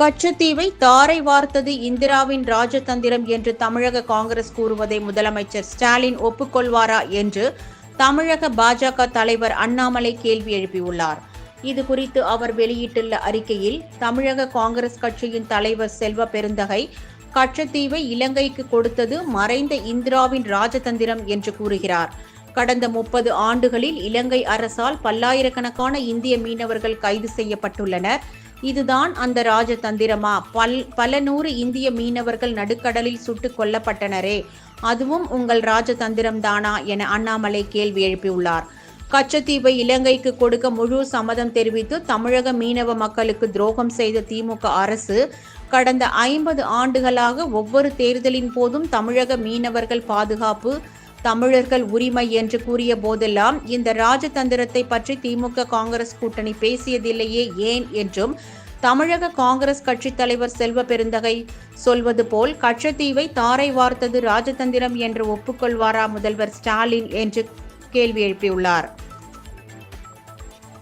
கச்சத்தீவை தாரை வார்த்தது இந்திராவின் ராஜதந்திரம் என்று தமிழக காங்கிரஸ் கூறுவதை முதலமைச்சர் ஸ்டாலின் ஒப்புக்கொள்வாரா என்று தமிழக பாஜக தலைவர் அண்ணாமலை கேள்வி எழுப்பியுள்ளார். இது குறித்து அவர் வெளியிட்டுள்ள அறிக்கையில் தமிழக காங்கிரஸ் கட்சியின் தலைவர் செல்வ பெருந்தகை கச்சத்தீவை இலங்கைக்கு கொடுத்தது மறைந்த இந்திராவின் ராஜதந்திரம் என்று கூறுகிறார். கடந்த முப்பது ஆண்டுகளில் இலங்கை அரசால் பல்லாயிரக்கணக்கான இந்திய மீனவர்கள் கைது செய்யப்பட்டுள்ளனர். இதுதான் அந்த ராஜதந்திரமா? பல் பல நூறு இந்திய மீனவர்கள் நடுக்கடலில் சுட்டுக் கொல்லப்பட்டனரே. அதுவும் உங்கள் ராஜதந்திரம் தானா என அண்ணாமலை கேள்வி எழுப்பியுள்ளார். கச்சத்தீவை இலங்கைக்கு கொடுக்க முழு சம்மதம் தெரிவித்து தமிழக மீனவ மக்களுக்கு துரோகம் செய்த திமுக அரசு கடந்த ஐம்பது ஆண்டுகளாக ஒவ்வொரு தேர்தலின் போதும் தமிழக மீனவர்கள் பாதுகாப்பு தமிழர்கள் உரிமை என்று கூறிய போதெல்லாம் இந்த ராஜதந்திரத்தை பற்றி திமுக காங்கிரஸ் கூட்டணி பேசியதில்லையே ஏன் என்றும் தமிழக காங்கிரஸ் கட்சித் தலைவர் செல்வ பெருந்தகை சொல்வது போல் கட்சத்தீவை தாரை வார்த்தது ராஜதந்திரம் என்று ஒப்புக்கொள்வாரா முதல்வர் ஸ்டாலின் என்று கேள்வி எழுப்பியுள்ளார்.